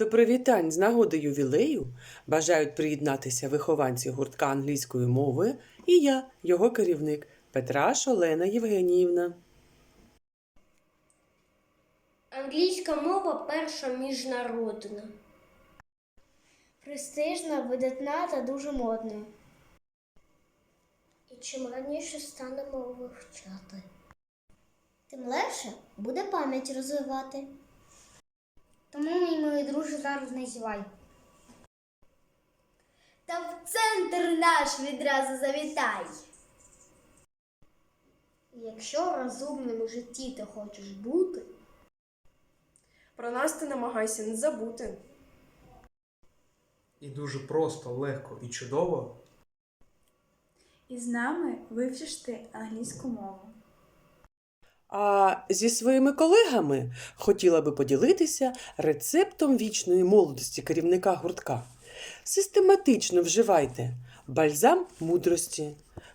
До привітань з нагоди ювілею бажають приєднатися вихованці гуртка англійської мови і я, його керівник Петра Олена Євгеніївна. Англійська мова перша міжнародна. Престижна, видатна та дуже модна. І чим раніше станемо вивчати. Тим легше буде пам'ять розвивати. Тому, мій милий друже, зараз не зівай. Та в центр наш відразу завітай. Якщо розумним у житті ти хочеш бути, Про нас ти намагайся не забути. І дуже просто, легко і чудово І з нами вивчиш ти англійську мову. А зі своїми колегами хотіла би поділитися рецептом вічної молодості керівника гуртка. Систематично вживайте бальзам мудрості,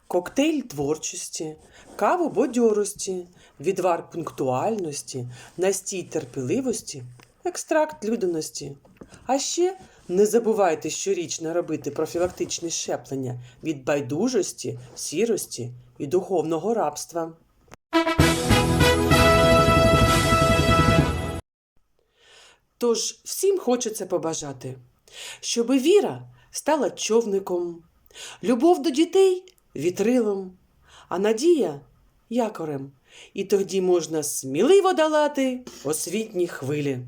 коктейль творчості, каву бадьорості, відвар пунктуальності, настій терпеливості, екстракт людяності. А ще не забувайте щорічно робити профілактичні щеплення від байдужості, сірості і духовного рабства. Тож всім хочеться побажати, щоб віра стала човником, любов до дітей вітрилом, а надія якорем. І тоді можна сміливо долати освітні хвилі.